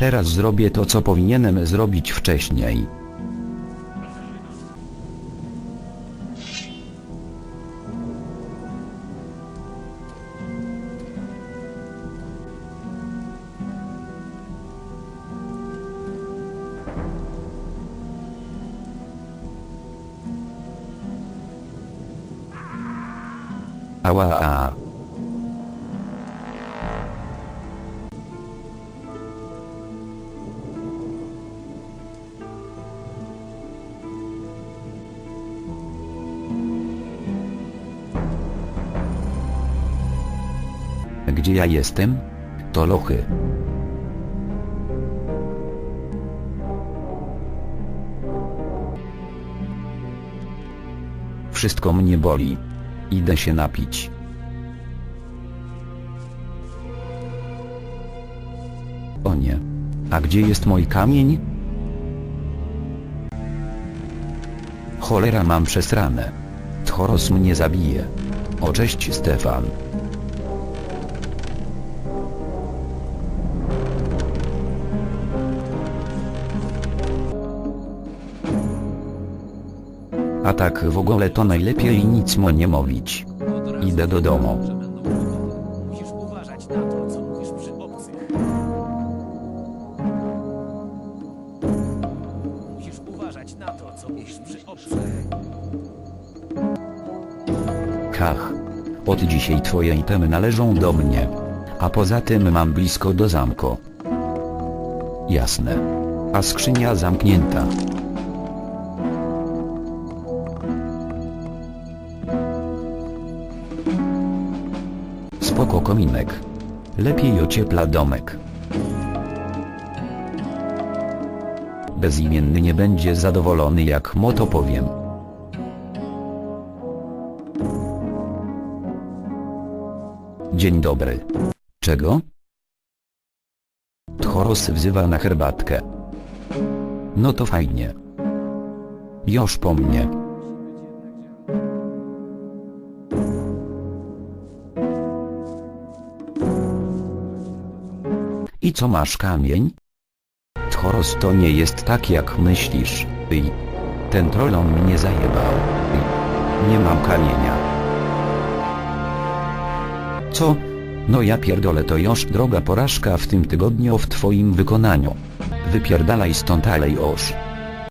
Teraz zrobię to co powinienem zrobić wcześniej. Ała Gdzie ja jestem? To lochy. Wszystko mnie boli. Idę się napić. O nie. A gdzie jest mój kamień? Cholera mam przesrane. Tchoros mnie zabije. O cześć Stefan. A tak w ogóle to najlepiej nic mu nie mówić. Idę do domu. Musisz uważać na to, co mówisz przy obcych. Musisz uważać na to, co mówisz przy obcych. Kach. Od dzisiaj twoje itemy należą do mnie. A poza tym mam blisko do zamku. Jasne. A skrzynia zamknięta. Spoko kominek. Lepiej ociepla domek. Bezimienny nie będzie zadowolony jak mu to powiem. Dzień dobry. Czego? Tchoros wzywa na herbatkę. No to fajnie. Już po mnie. I co masz kamień? Tchoros to nie jest tak jak myślisz, i ten trollon mnie zajebał. I nie mam kamienia. Co? No ja pierdolę to już droga porażka w tym tygodniu w twoim wykonaniu. Wypierdalaj stąd alej oż.